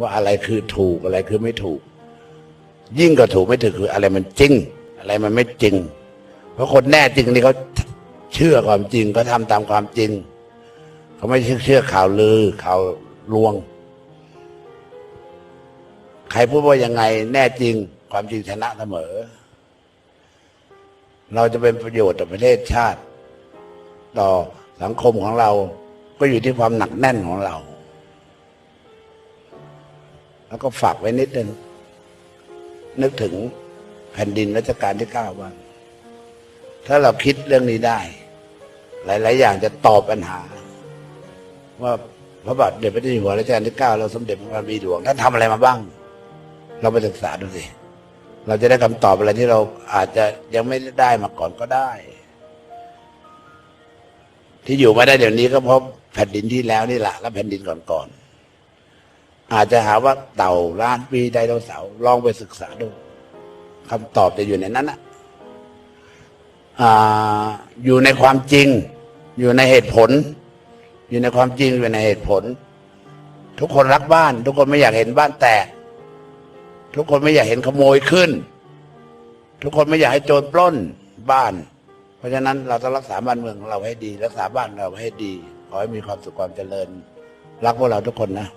ว่าอะไรคือถูกอะไรคือไม่ถูก ยิ่งกว่าถูกไม่ถูกคืออะไรมันจริง อะไรมันไม่จริง เพราะคนแน่จริงนี่เขาเชื่อความจริงเขาทำตามความจริงเขาไม่เชื่อเชื่อข่าวลือข่าวลวง ใครพูดว่ายังไง แน่จริง ความจริงชนะเสมอ เราจะเป็นประโยชน์ต่อประเทศชาติ ต่อสังคมของเรา ก็อยู่ที่ความหนักแน่นของเรา แล้วก็ฝากไว้นิดนึงนึกถึงแผ่นดินรัชกาลที่เก้าบ้างถ้าเราคิดเรื่องนี้ได้ หลาย ๆ อย่างจะตอบปัญหา ว่าพระบาทเด็จพระเจ้าอยู่หัวรัชกาลที่เก้าเราสมเด็จพระบรมหลวงท่านทำอะไรมาบ้าง เราไปศึกษาดูสิเราจะได้คำตอบอะไรที่เราอาจจะยังไม่ได้มาก่อนก็ได้ ที่อยู่มาได้เดี๋ยวนี้ก็เพราะแผ่นดินที่แล้วนี่แหละและแผ่นดินก่อนๆ อาจจะหาว่าเต่าล้านปีไดโนเสาร์ลองไปศึกษาดูคำตอบจะอยู่ในนั้นนะอยู่ในความจริง อยู่ในเหตุผล อยู่ในความจริงอยู่ในเหตุผล ทุกคนรักบ้าน ทุกคนไม่อยากเห็นบ้านแตก ทุกคนไม่อยากเห็นขโมยขึ้น ทุกคนไม่อยากให้โจรปล้นบ้าน เพราะฉะนั้นเราต้องรักษาบ้านเมืองของเราให้ดี รักษาบ้านเราให้ดี ขอให้มีความสุขความเจริญ รักพวกเราทุกคนนะ